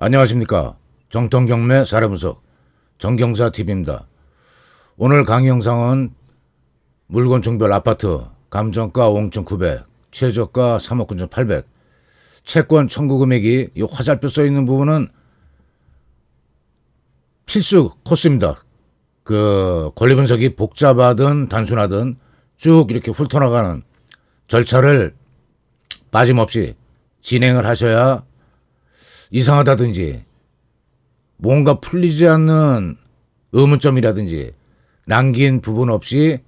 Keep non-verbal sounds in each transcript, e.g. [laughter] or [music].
안녕하십니까. 정통경매 사례분석 정경사 TV입니다. 오늘 강의 영상은 물건 종별 아파트 감정가 5억 900, 최저가 3억 9천 800, 채권 청구 금액이 이 화살표 써 있는 부분은 필수 코스입니다. 그 권리 분석이 복잡하든 단순하든 쭉 이렇게 훑어나가는 절차를 빠짐없이 진행을 하셔야 이상하다든지 뭔가 풀리지 않는 의문점이라든지 남긴 부분 없이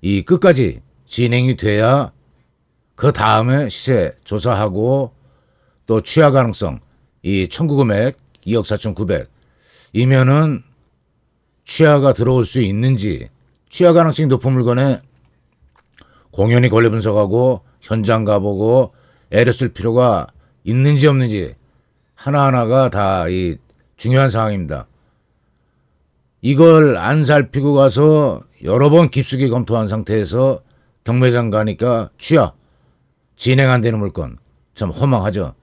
이 끝까지 진행이 돼야 그 다음에 시세 조사하고 또 취하 가능성 이 청구 금액 2억 4천900 이면은 취하가 들어올 수 있는지 취하 가능성이 높은 물건에 공연히 권리 분석하고 현장 가보고 애를 쓸 필요가 있는지 없는지 하나하나가 다 이 중요한 상황입니다. 이걸 안 살피고 가서 여러 번 깊숙이 검토한 상태에서 경매장 가니까 취하 진행 안 되는 물건 참 허망하죠.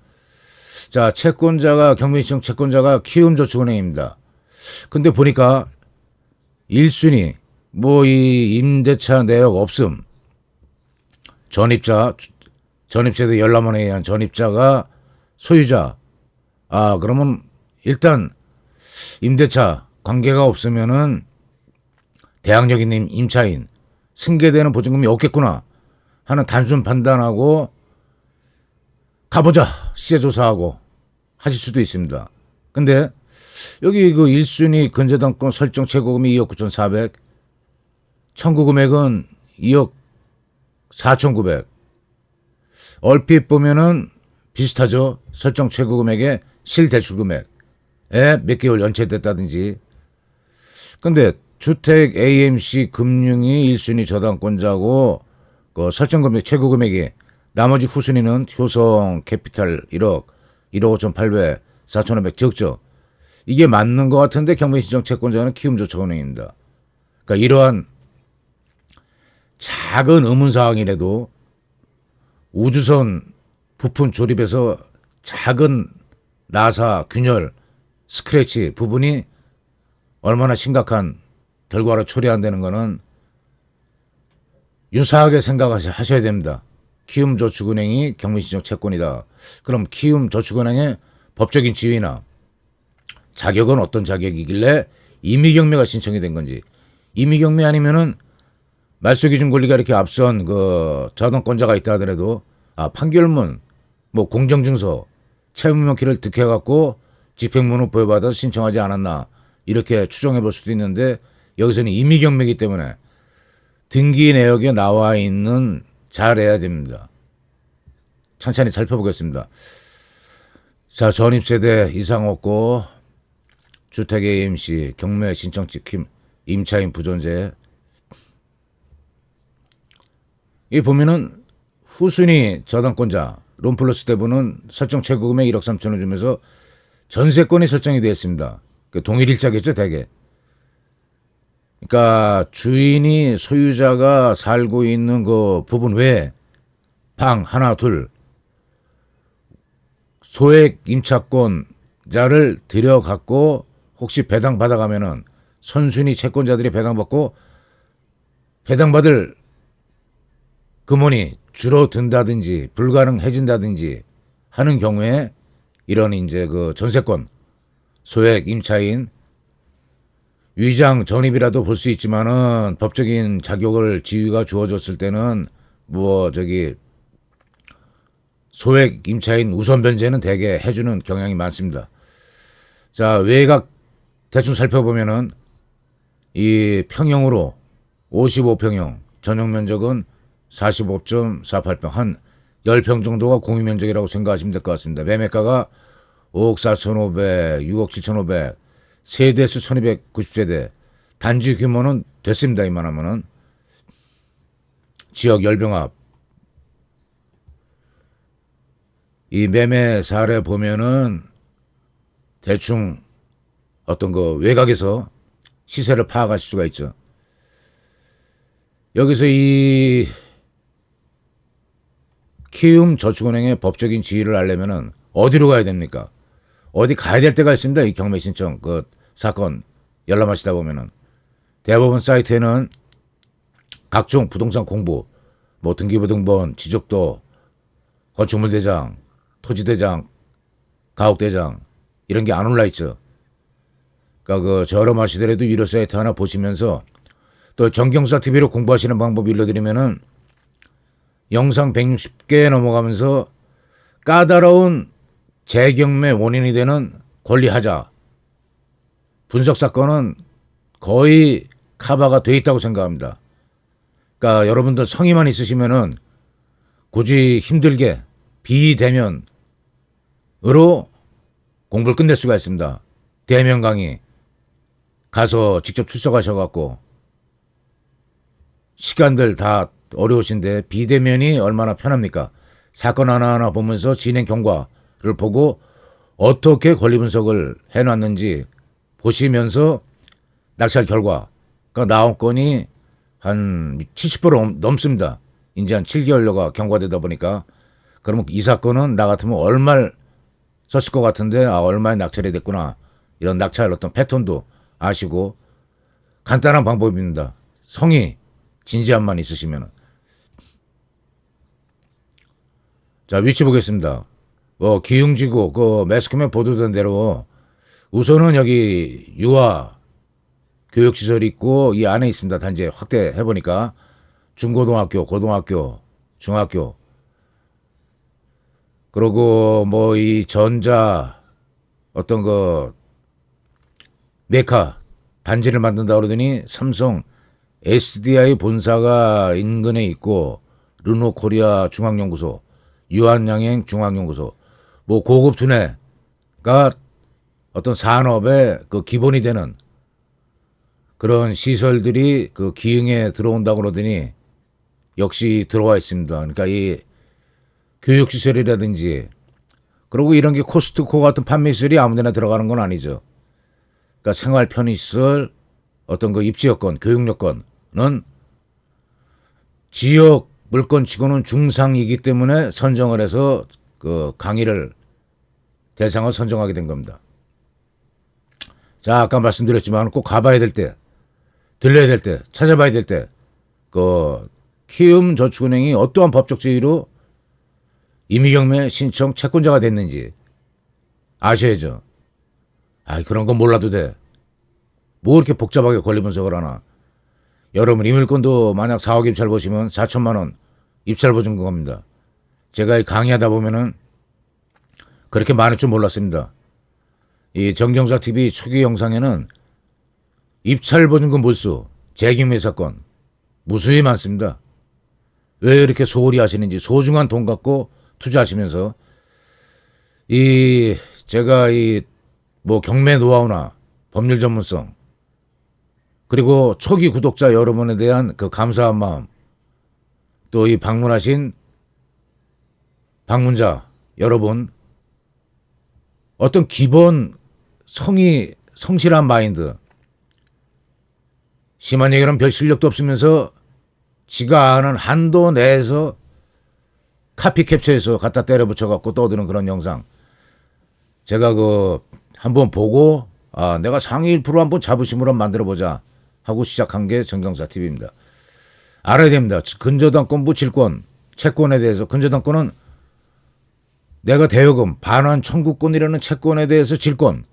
자 채권자가 경매시청 채권자가 키움저축은행입니다. 근데 보니까 1순위 뭐 이 임대차 내역 없음 전입자 전입세대 열람원에 의한 전입자가 소유자 아 그러면 일단 임대차 관계가 없으면은 대항력 있는 임차인 승계되는 보증금이 없겠구나 하는 단순 판단하고 가보자 시세 조사하고 하실 수도 있습니다. 근데 여기 그 1순위 근저당권 설정 최고금이 2억 9,400 청구 금액은 2억 4,900 얼핏 보면은 비슷하죠. 설정 최고 금액에 실대출 금액에 몇 개월 연체됐다든지. 근데 주택 AMC 금융이 1순위 저당권자고 그 설정 금액 최고 금액이 나머지 후순위는 효성 캐피탈 1억, 1억 5,800, 4,500 적죠. 이게 맞는 것 같은데 경매신청 채권자는 키움저축은행입니다. 그러니까 이러한 작은 의문사항이라도 우주선 부품 조립에서 작은 나사, 균열, 스크래치 부분이 얼마나 심각한 결과로 초래한다는 것은 유사하게 생각하셔야 됩니다. 키움저축은행이 경매신청 채권이다. 그럼 키움저축은행의 법적인 지위나 자격은 어떤 자격이길래 임의경매가 신청이 된 건지 임의경매 아니면은 말소기준 권리가 이렇게 앞선 그 저당권자가 있다 하더라도 아 판결문 뭐 공정증서 채무명키를 득해갖고 집행문을 부여받아서 신청하지 않았나 이렇게 추정해 볼 수도 있는데 여기서는 임의 경매이기 때문에 등기 내역에 나와 있는 잘해야 됩니다. 천천히 살펴보겠습니다. 자 전입세대 이상 없고 주택 AMC 경매 신청 찍힘 임차인 부존재 이 보면은 후순위 저당권자 론플러스 대부는 설정 최고 금액 1억 3천을 주면서 전세권이 설정이 되어 있습니다. 그 동일 일자겠죠, 대개. 그러니까 주인이 소유자가 살고 있는 그 부분 외에 방 하나 둘 소액 임차권자를 들여갖고 혹시 배당 받아가면은 선순위 채권자들이 배당받고 배당받을 금원이 줄어든다든지 불가능해진다든지 하는 경우에 이런 이제 그 전세권 소액 임차인 위장 전입이라도 볼 수 있지만은 법적인 자격을 지위가 주어졌을 때는 뭐 저기 소액 임차인 우선 변제는 대개 해주는 경향이 많습니다. 자 외곽 대충 살펴보면은 이 평형으로 55평형 전용 면적은 45.48평 한 10평 정도가 공유 면적이라고 생각하시면 될 것 같습니다. 매매가가 5억 4,500, 6억 7,500, 세대수 1,290세대. 단지 규모는 됐습니다. 이만하면은 지역 열병합 이 매매 사례 보면은 대충 어떤 그 외곽에서 시세를 파악하실 수가 있죠. 여기서 이 키움 저축은행의 법적인 지위를 알려면은 어디로 가야 됩니까? 어디 가야 될 때가 있습니다. 이 경매 신청 그 사건 열람하시다 보면은 대법원 사이트에는 각종 부동산 공부, 뭐 등기부등본, 지적도, 건축물 대장, 토지 대장, 가옥 대장 이런 게 안 올라 있죠. 그러니까 그 저렴하시더라도 유료 사이트 하나 보시면서 또 정경사 TV로 공부하시는 방법 일러드리면은 영상 160개 넘어가면서 까다로운 재경매 원인이 되는 권리하자 분석 사건은 거의 카바가 돼 있다고 생각합니다. 그러니까 여러분들 성의만 있으시면은 굳이 힘들게 비대면으로 공부를 끝낼 수가 있습니다. 대면 강의 가서 직접 출석하셔갖고 시간들 다 어려우신데 비대면이 얼마나 편합니까? 사건 하나하나 보면서 진행 경과를 보고 어떻게 권리 분석을 해놨는지 보시면서 낙찰 결과가 나온 건이 한 70% 넘- 넘습니다. 이제 한 7개월여가 경과되다 보니까 그러면 이 사건은 나 같으면 얼마를 썼을 것 같은데 아 얼마에 낙찰이 됐구나 이런 낙찰 어떤 패턴도 아시고 간단한 방법입니다. 성의 진지함만 있으시면 자 위치 보겠습니다. 뭐 기흥지구 그 매스컴에 보도된 대로 우선은 여기 유아 교육시설이 있고 이 안에 있습니다. 단지 확대해 보니까 중고등학교, 고등학교, 중학교 그리고 뭐 이 전자 어떤 그 메카 단지를 만든다 그러더니 삼성 SDI 본사가 인근에 있고 르노코리아 중앙연구소, 유한양행 중앙연구소, 뭐 고급 두뇌가 어떤 산업의 그 기본이 되는 그런 시설들이 그 기흥에 들어온다고 그러더니 역시 들어와 있습니다. 그러니까 이 교육시설이라든지 그리고 이런 게 코스트코 같은 판매시설이 아무데나 들어가는 건 아니죠. 그러니까 생활 편의시설 어떤 그 입지 여건, 교육 여건은 지역 물건치고는 중상이기 때문에 선정을 해서 그 강의를 대상을 선정하게 된 겁니다. 자, 아까 말씀드렸지만 꼭 가봐야 될 때, 들려야 될 때, 찾아봐야 될 때, 그 키움 저축은행이 어떠한 법적 지위로 임의경매 신청 채권자가 됐는지 아셔야죠. 아, 그런 건 몰라도 돼. 뭐 이렇게 복잡하게 권리 분석을 하나. 여러분 이물건도 만약 4억 입찰 보시면 4천만 원 입찰 보증 겁니다. 제가 이 강의하다 보면은 그렇게 많을 줄 몰랐습니다. 이 정경사 TV 초기 영상에는 입찰 보증금 몰수, 재경매 사건 무수히 많습니다. 왜 이렇게 소홀히 하시는지 소중한 돈 갖고 투자하시면서 이 제가 이 뭐 경매 노하우나 법률 전문성 그리고 초기 구독자 여러분에 대한 그 감사한 마음 또 이 방문하신 방문자 여러분 어떤 기본 성의 성실한 마인드 심한 얘기는 별 실력도 없으면서 지가 아는 한도 내에서 카피 캡처해서 갖다 때려 붙여갖고 떠드는 그런 영상 제가 그 한번 보고 아 내가 상위 1% 한번 자부심으로 만들어 보자 하고 시작한 게 정경사 TV입니다. 알아야 됩니다. 근저당권부 질권 채권에 대해서 근저당권은 내가 대여금 반환 청구권이라는 채권에 대해서 질권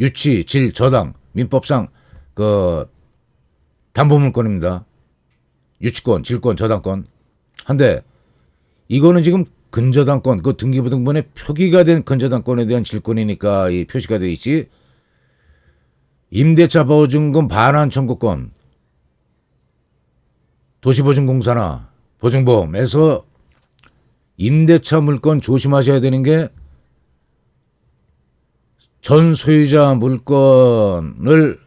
유치 질 저당 민법상 그 담보물권입니다. 유치권 질권 저당권 한데 이거는 지금 근저당권 그 등기부등본에 표기가 된 근저당권에 대한 질권이니까 이 표시가 돼 있지 임대차 보증금 반환 청구권 도시보증공사나 보증보험에서 임대차 물건 조심하셔야 되는 게 전 소유자 물건을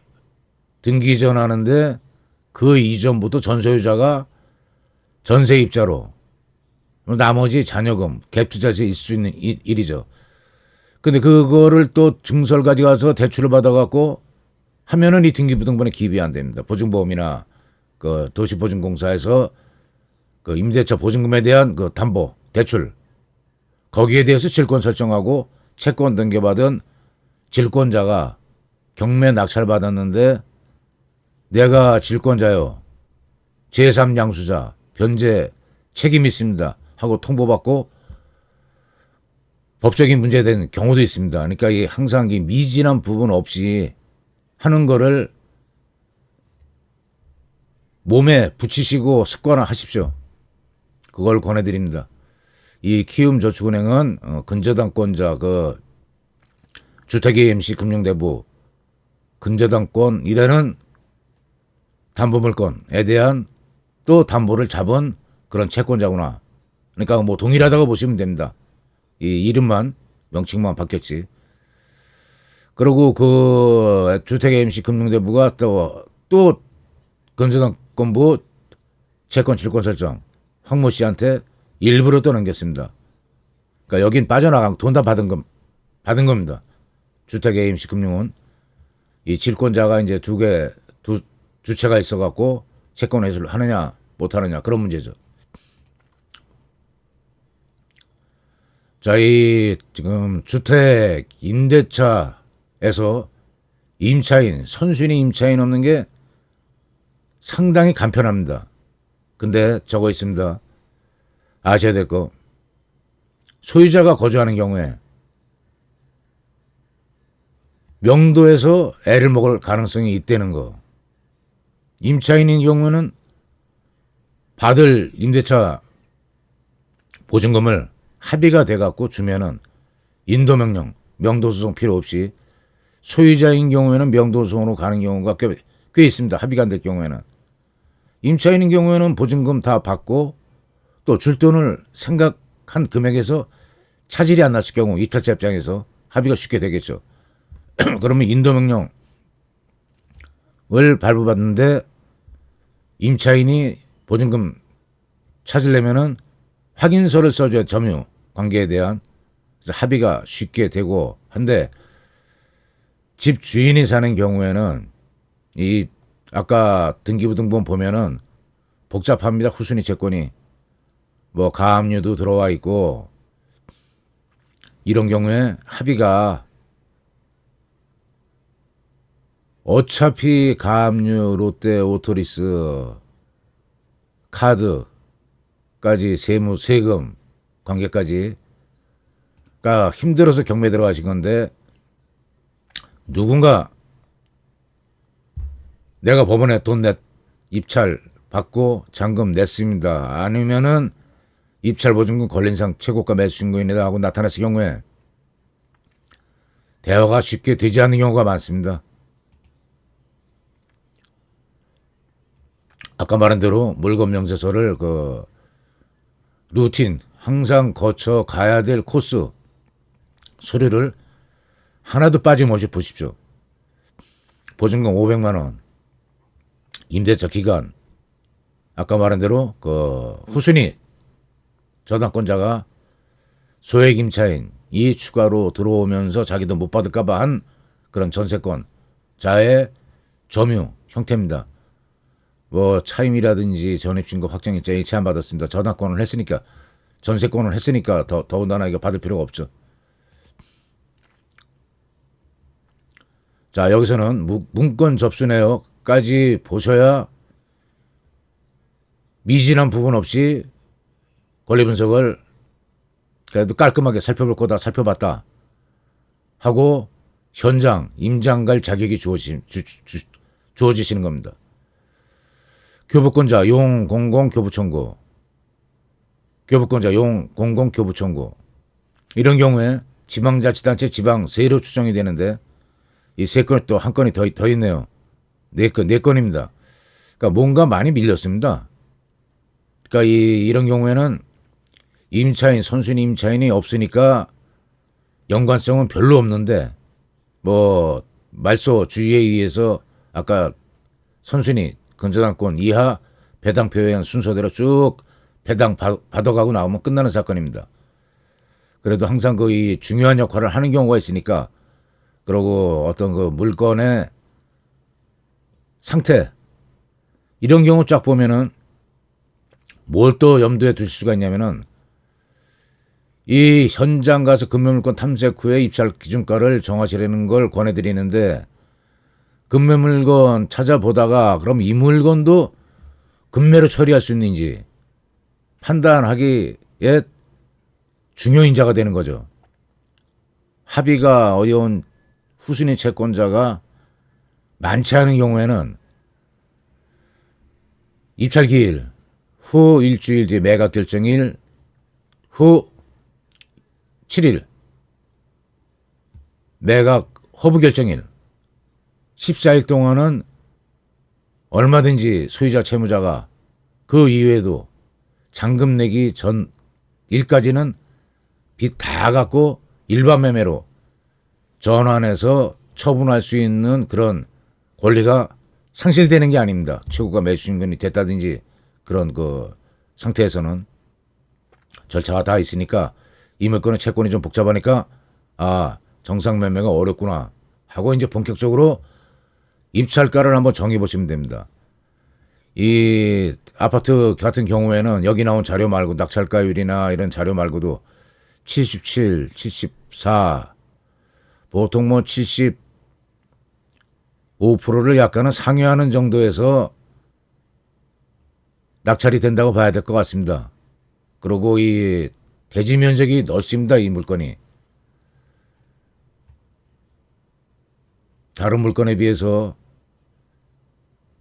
등기 전하는데 그 이전부터 전 소유자가 전세 입자로 나머지 자녀금, 갭투자세 있을 수 있는 일- 일이죠. 근데 그거를 또 증서를 가져가서 대출을 받아갖고 하면은 이 등기부등본에 기입이 안 됩니다. 보증보험이나 그 도시보증공사에서 그 임대차 보증금에 대한 그 담보, 대출 거기에 대해서 질권 설정하고 채권 등기받은 질권자가 경매 낙찰 받았는데 내가 질권자요. 제3양수자 변제 책임 있습니다. 하고 통보받고 법적인 문제된 경우도 있습니다. 그러니까 이 항상 이 미진한 부분 없이 하는 거를 몸에 붙이시고 습관화 하십시오. 그걸 권해드립니다. 이 키움저축은행은 어, 근저당권자 그 주택AMC 금융대부 근저당권 이라는 담보물건에 대한 또 담보를 잡은 그런 채권자구나. 그러니까 뭐 동일하다고 보시면 됩니다. 이 이름만 명칭만 바뀌었지. 그리고 그 주택AMC 금융대부가 또 또 근저당 권부 채권 질권 설정 황모 씨한테 일부러 또 넘겼습니다. 그러니까 여긴 빠져나간 돈 다 받은 겁 받은 겁니다. 주택AMC 금융은 이 질권자가 이제 두 개 두 주체가 있어갖고 채권 회수를 하느냐 못 하느냐 그런 문제죠. 저희 지금 주택 임대차에서 임차인 선순위 임차인 없는 게 상당히 간편합니다. 근데 저거 있습니다. 아셔야 될 거. 소유자가 거주하는 경우에 명도에서 애를 먹을 가능성이 있다는 거. 임차인인 경우는 받을 임대차 보증금을 합의가 돼갖고 주면은 인도명령, 명도소송 필요 없이 소유자인 경우에는 명도소송으로 가는 경우가 꽤, 꽤 있습니다. 합의가 안 될 경우에는. 임차인인 경우에는 보증금 다 받고 또 줄 돈을 생각한 금액에서 차질이 안 났을 경우 입찰자 입장에서 합의가 쉽게 되겠죠. [clears throat] 그러면 인도명령을 발부받는데 임차인이 보증금 찾으려면은 확인서를 써줘야 점유 관계에 대한 합의가 쉽게 되고 한데 집 주인이 사는 경우에는 이 아까 등기부등본 보면은 복잡합니다. 후순위 채권이 뭐 가압류도 들어와 있고 이런 경우에 합의가 어차피 가압류 롯데 오토리스 카드까지 세무 세금 관계까지 가 힘들어서 경매 들어가신 건데 누군가 내가 법원에 돈 냈 입찰 받고 잔금 냈습니다. 아니면은 입찰 보증금 권리상 최고가 매수 신고인이다 하고 나타났을 경우에 대화가 쉽게 되지 않는 경우가 많습니다. 아까 말한 대로 물건 명세서를 그 루틴 항상 거쳐 가야 될 코스 서류를 하나도 빠짐없이 보십시오. 보증금 500만 원, 임대차 기간, 아까 말한 대로 그 후순위 저당권자가 소액 임차인 이 추가로 들어오면서 자기도 못 받을까봐 한 그런 전세권 자의 점유 형태입니다. 뭐 차임이라든지 전입신고 확정일자에 제한받았습니다. 저당권을 했으니까 전세권을 했으니까 더 더군다나 이거 받을 필요가 없죠. 자 여기서는 무- 문건 접수 내역 까지 보셔야 미진한 부분 없이 권리 분석을 그래도 깔끔하게 살펴볼 거다 살펴봤다 하고 현장 임장 갈 자격이 주어지, 주, 주, 주어지시는 겁니다. 교부권자 용 공공 교부 청구 교부권자 용 공공 교부 청구 이런 경우에 지방자치단체 지방 세로 추정이 되는데 이 세 건이 또 한 건이 더, 더 있네요. 네 건, 네 건입니다. 그러니까 뭔가 많이 밀렸습니다. 그러니까 이, 이런 경우에는 임차인, 선순위 임차인이 없으니까 연관성은 별로 없는데 뭐 말소 주의에 의해서 아까 선순위 근저당권 이하 배당 표현 순서대로 쭉 배당 받- 받아가고 나오면 끝나는 사건입니다. 그래도 항상 그 이 중요한 역할을 하는 경우가 있으니까 그리고 어떤 그 물건의 상태 이런 경우 쫙 보면은 뭘 또 염두에 두실 수가 있냐면은 이 현장 가서 금매물건 탐색 후에 입찰 기준가를 정하시라는 걸 권해드리는데 금매물건 찾아보다가 그럼 이 물건도 금매로 처리할 수 있는지 판단하기에 중요인자가 되는 거죠. 합의가 어려운 후순위 채권자가 많지 않은 경우에는 입찰 기일 후 일주일 뒤 매각 결정일 후 7일 매각 허브 결정일. 14일 동안은 얼마든지 소유자 채무자가 그 이후에도 잔금 내기 전 일까지는 빚다 갖고 일반 매매로 전환해서 처분할 수 있는 그런 권리가 상실되는 게 아닙니다. 최고가 매수인권이 됐다든지 그런 그 상태에서는 절차가 다 있으니까 이 물건의 채권이 좀 복잡하니까 아 정상 매매가 어렵구나 하고 이제 본격적으로 입찰가를 한번 정해 보시면 됩니다. 이 아파트 같은 경우에는 여기 나온 자료 말고 낙찰가율이나 이런 자료 말고도 77, 74 보통 뭐 75%를 약간은 상회하는 정도에서 낙찰이 된다고 봐야 될 것 같습니다. 그리고 이 대지 면적이 넓습니다. 이 물건이. 다른 물건에 비해서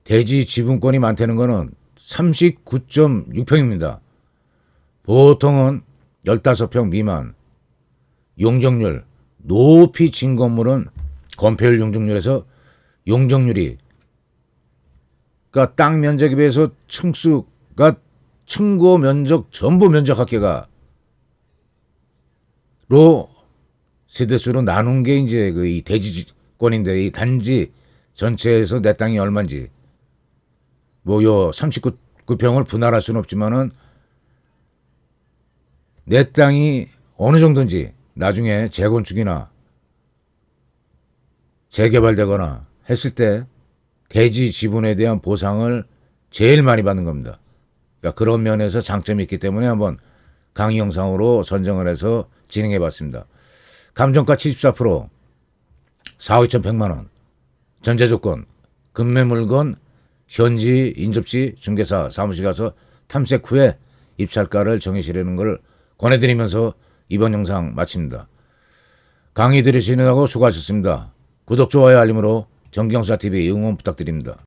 대지 지분권이 많다는 거는 39.6평입니다. 보통은 15평 미만 용적률 높이 진 건물은 건폐율 용적률에서 용적률이. 그러니까 땅 면적에 비해서 층수가 층고 면적 전부 면적 합계가 로 세대수로 나눈 게 이제 그 이 대지권인데 이 단지 전체에서 내 땅이 얼마인지. 뭐 요 39평을 분할할 수는 없지만은 내 땅이 어느 정도인지 나중에 재건축이나 재개발되거나 했을 때 대지 지분에 대한 보상을 제일 많이 받는 겁니다. 그러니까 그런 면에서 장점이 있기 때문에 한번 강의 영상으로 선정을 해서 진행해 봤습니다. 감정가 74%, 4억 2,100만 원, 전제 조건, 금매 물건, 현지 인접시 중개사 사무실 가서 탐색 후에 입찰가를 정해시려는 걸 권해드리면서 이번 영상 마칩니다. 강의 들으시느라고 수고하셨습니다. 구독, 좋아요, 알림으로 정경사TV 응원 부탁드립니다.